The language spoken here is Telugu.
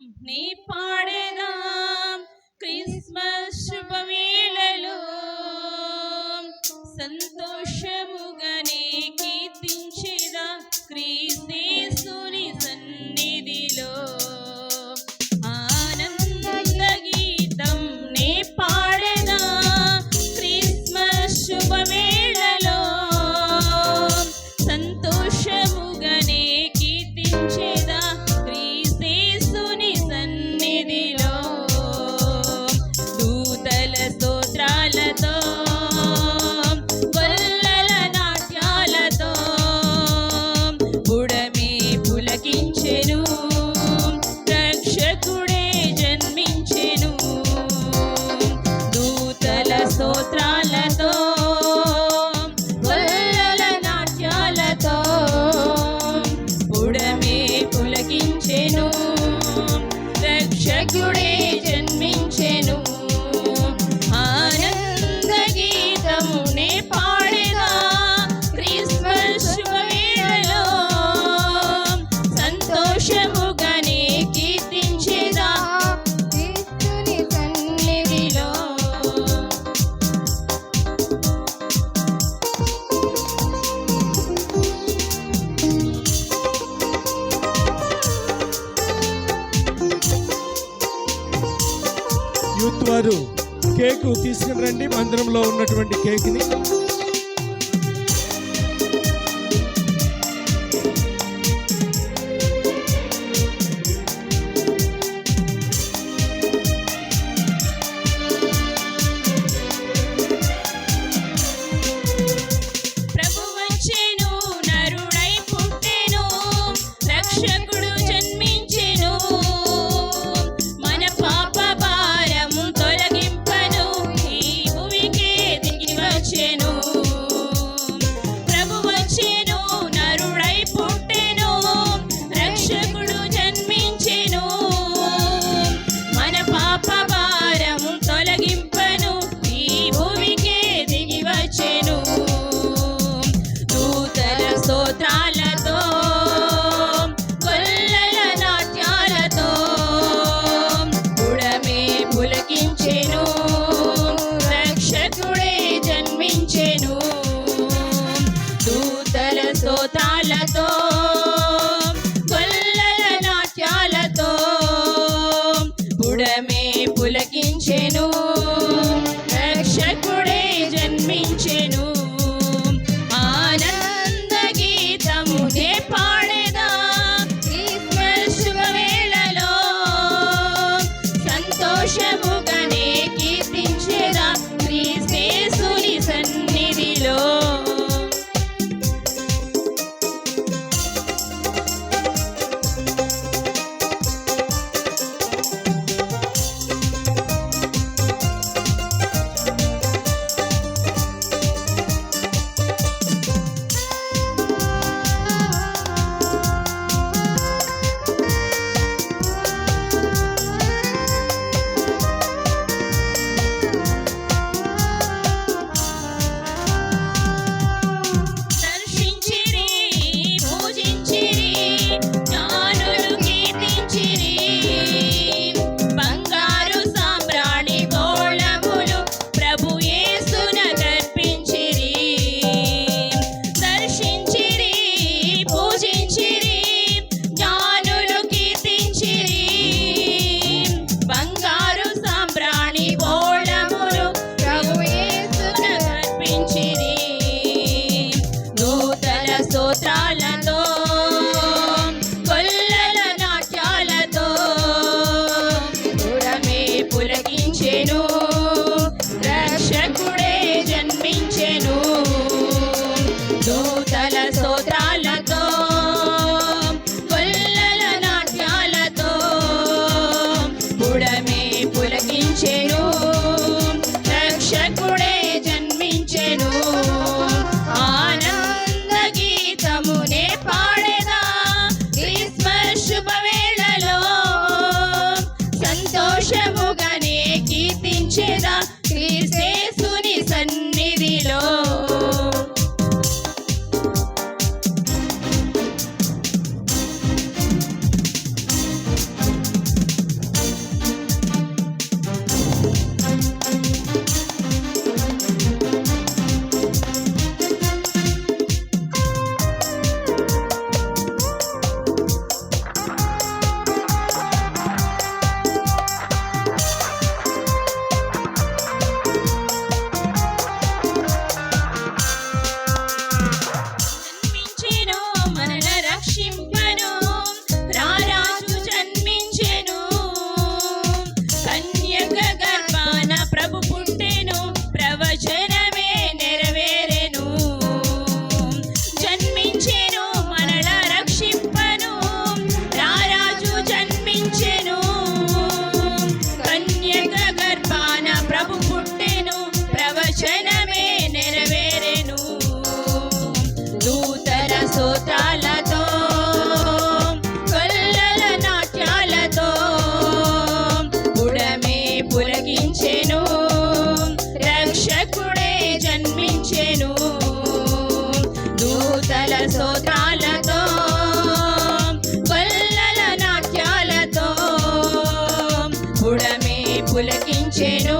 நீ பாடலாம் கிறிஸ்மஸ் వారు కేకు తీసుకుని రండి. మందిరంలో ఉన్నటువంటి కేక్ని నేను దూతల సోతాలతో పల్లల నాట్యాలతో బుడమే పులకించెను.